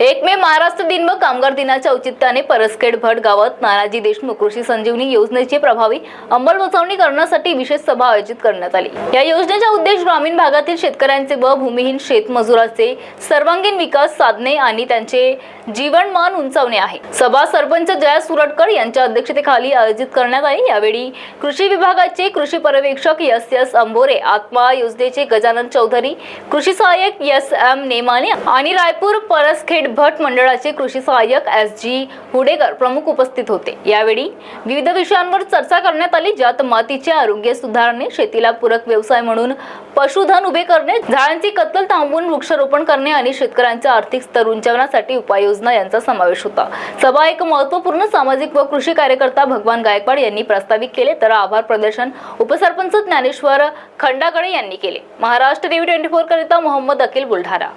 एक मे महाराष्ट्र दिन व कामगार दिनाच्या औचित्याने परसखेड भट गावात नानाजी देशमुख कृषी संजीवनी योजनेची प्रभावी अंमलबजावणी करण्यासाठी विशेष सभा आयोजित करण्यात आली. या योजनेचा उद्देश ग्रामीण भागातील शेतकऱ्यांचे व भूमिहीन शेतमजुराचे सर्वांगीण विकास साधणे आणि त्यांचे जीवनमान उंचावणे आहे. सभा सरपंच जया सुरटकर यांच्या अध्यक्षतेखाली आयोजित करण्यात आली. यावेळी कृषी विभागाचे कृषी पर्यवेक्षक एस एस अंबोरे आत्मा योजनेचे गजानन चौधरी कृषी सहाय्यक एस एम नेमाने आणि रायपूर परसखेड भट मंडळाचे कृषी सहाय्यक एस जी हुडेकर प्रमुख उपस्थित होते. यावेळी विविध विषयांवर चर्चा करण्यात आली ज्यात मातीचे आरोग्य सुधारणे शेतीला पूरक व्यवसाय म्हणून पशुधन उभे करणे झाडांची कत्तल थांबवून वृक्षारोपण करणे आणि शेतकऱ्यांच्या आर्थिक स्तर उंचावण्यासाठी उपाययोजना यांचा समावेश होता. सभा एक महत्त्वपूर्ण सामाजिक व कृषी कार्यकर्ता भगवान गायकवाड यांनी प्रस्तावित केले तर आभार प्रदर्शन उपसरपंच ज्ञानेश्वर खंडागळे यांनी केले. महाराष्ट्र टीव्ही ट्वेंटी फोर करिता मोहम्मद अखिल बुलढाणा.